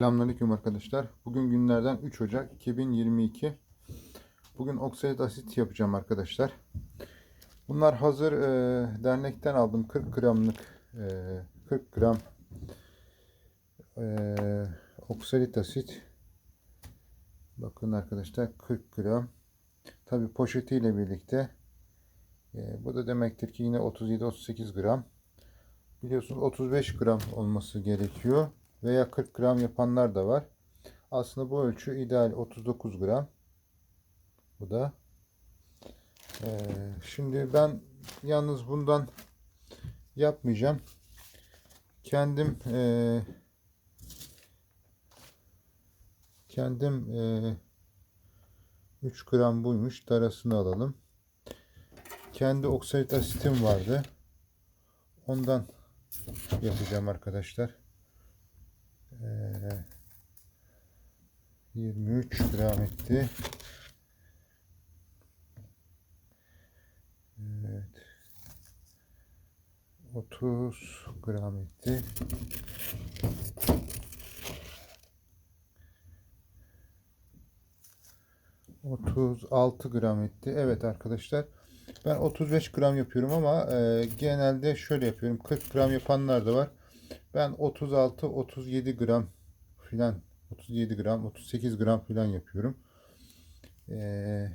Selamünaleyküm arkadaşlar. Bugün günlerden 3 Ocak 2022. Bugün oksalit asit yapacağım arkadaşlar. Bunlar hazır e, dernekten aldım 40 gramlık e, 40 gram e, oksalit asit. Bakın arkadaşlar 40 gram. Tabi poşetiyle birlikte. E, bu da demektir ki yine 37-38 gram. Biliyorsunuz 35 gram olması gerekiyor veya 40 gram yapanlar da var. Aslında bu ölçü ideal 39 gram. Bu da. Ee, şimdi ben yalnız bundan yapmayacağım. Kendim e, kendim e, 3 gram buymuş. Darasını alalım. Kendi oksalit asitim vardı. Ondan yapacağım arkadaşlar. Ee, 23 gram etti. Evet. 30 gram etti. Otuz altı gram etti. Evet arkadaşlar. Ben 35 gram yapıyorum ama e, genelde şöyle yapıyorum. 40 gram yapanlar da var. Ben 36-37 gram filan 37 gram 38 gram filan yapıyorum. Ee,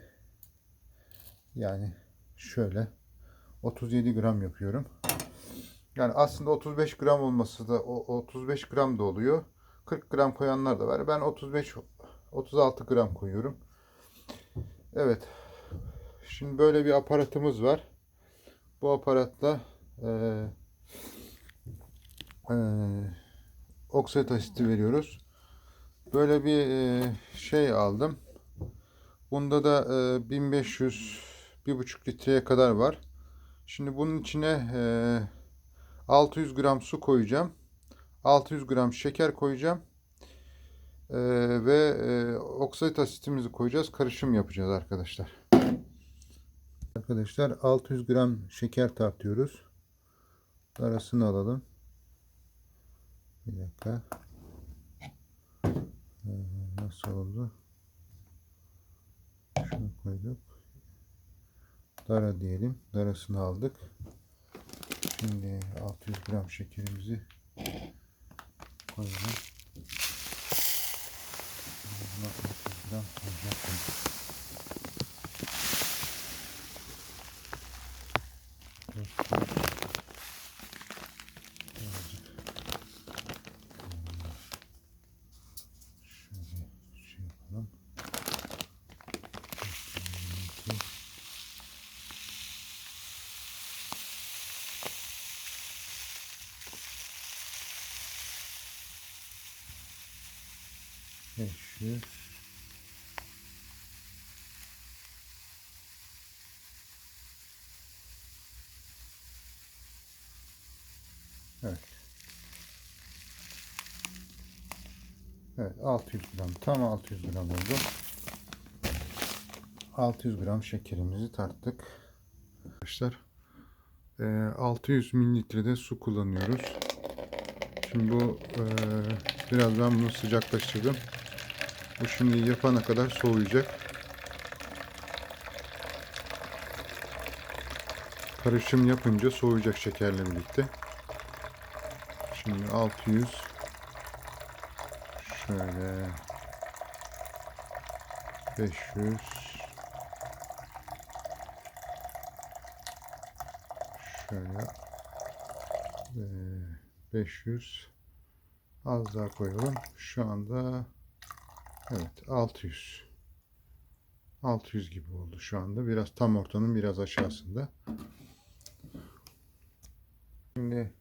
yani şöyle 37 gram yapıyorum. Yani aslında 35 gram olması da o 35 gram da oluyor. 40 gram koyanlar da var. Ben 35 36 gram koyuyorum. Evet. Şimdi böyle bir aparatımız var. Bu aparatla eee e, veriyoruz. Böyle bir e, şey aldım. Bunda da e, 1500 1,5 litreye kadar var. Şimdi bunun içine e, 600 gram su koyacağım. 600 gram şeker koyacağım. E, ve e, asitimizi koyacağız. Karışım yapacağız arkadaşlar. Arkadaşlar 600 gram şeker tartıyoruz. Arasını alalım. Bir dakika. Ee, Nasıl oldu? Şunu koyduk. Dara diyelim. Darasını aldık. Şimdi 600 gram şekerimizi koyalım. Buna 600 gram koyacaktım. Şöyle şey yapalım. Yüz. Evet. Evet 600 gram tam 600 gram oldu. 600 gram şekerimizi tarttık. Arkadaşlar e, 600 mililitrede su kullanıyoruz. Şimdi bu e, biraz ben bunu sıcaklaştırdım. Bu şimdi yapana kadar soğuyacak. Karışım yapınca soğuyacak şekerle birlikte. Şimdi 600 Şöyle 500 Şöyle e, 500 az daha koyalım. Şu anda evet 600 600 gibi oldu şu anda. Biraz tam ortanın biraz aşağısında. Şimdi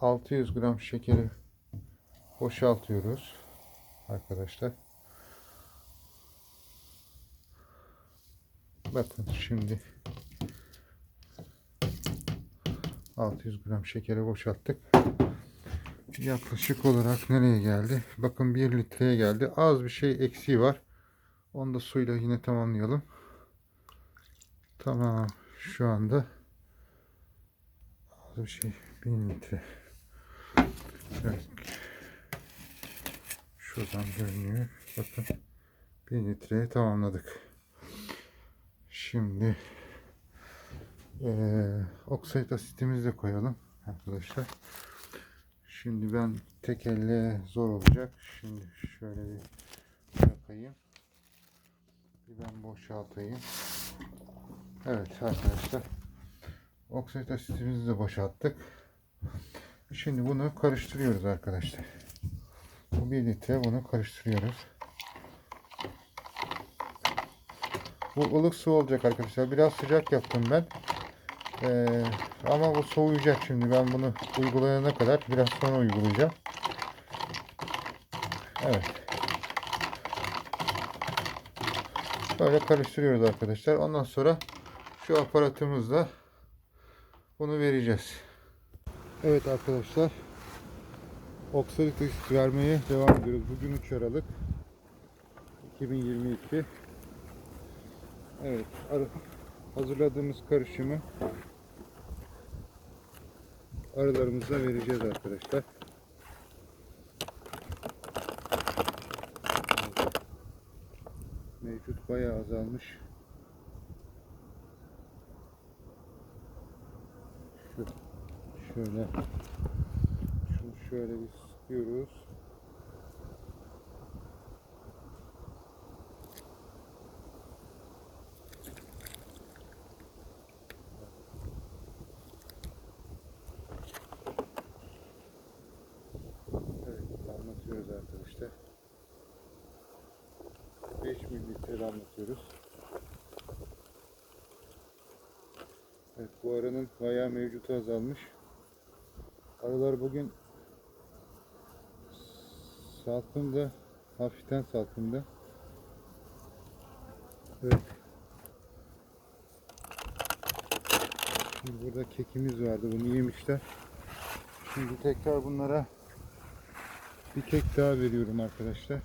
600 gram şekeri boşaltıyoruz arkadaşlar. Bakın şimdi 600 gram şekeri boşalttık. Yaklaşık olarak nereye geldi? Bakın 1 litreye geldi. Az bir şey eksiği var. Onu da suyla yine tamamlayalım. Tamam. Şu anda az bir şey 1000 litre. Evet. Şuradan görünüyor. Bakın 1 litreye tamamladık. Şimdi eee oksit asitimizi de koyalım arkadaşlar. Şimdi ben tek elle zor olacak. Şimdi şöyle bir bırakayım. Bir ben boşaltayım. Evet arkadaşlar. Oksit asitimizi de boşalttık. Şimdi bunu karıştırıyoruz arkadaşlar. Bu 1 litre bunu karıştırıyoruz. Bu ılık su olacak arkadaşlar. Biraz sıcak yaptım ben. Ee, ama bu soğuyacak şimdi. Ben bunu uygulayana kadar biraz sonra uygulayacağım. Evet. Böyle karıştırıyoruz arkadaşlar. Ondan sonra şu aparatımızla bunu vereceğiz. Evet arkadaşlar. Oksalit ısı vermeye devam ediyoruz. Bugün 3 Aralık 2022. Evet. Hazırladığımız karışımı arılarımıza vereceğiz arkadaşlar. Mevcut bayağı azalmış. Şu, şöyle şunu şöyle bir sıkıyoruz. Evet, damlatıyoruz arkadaşlar. 5 mililitre damlatıyoruz. Evet, bu arının bayağı mevcutu azalmış. Arılar bugün salkımda, hafiften salkımda. Evet. Şimdi burada kekimiz vardı, bunu yemişler. Şimdi tekrar bunlara bir kek daha veriyorum arkadaşlar.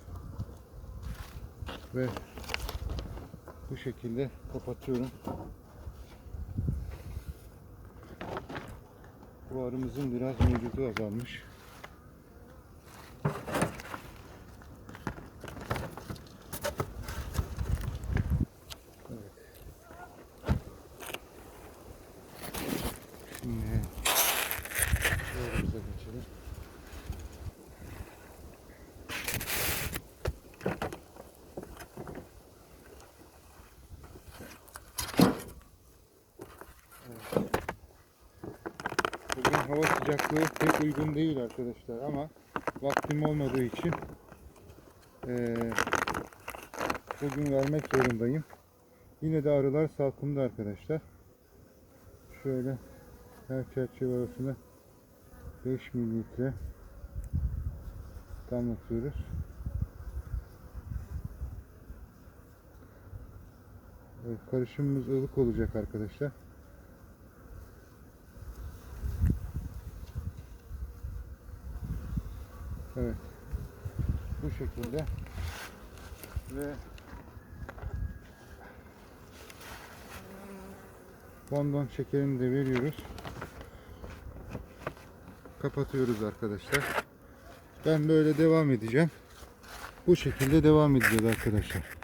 Ve bu şekilde kapatıyorum. Bu arımızın biraz mevcudu azalmış. Evet. Şimdi yolumuza geçelim. Bugün hava sıcaklığı pek uygun değil arkadaşlar ama vaktim olmadığı için eee, bugün vermek zorundayım. Yine de arılar salkımda arkadaşlar. Şöyle her çerçeve arasına 5 mililitre damlatıyoruz. Evet, karışımımız ılık olacak arkadaşlar. Evet. Bu şekilde ve fondant şekerini de veriyoruz. Kapatıyoruz arkadaşlar. Ben böyle devam edeceğim. Bu şekilde devam edeceğiz arkadaşlar.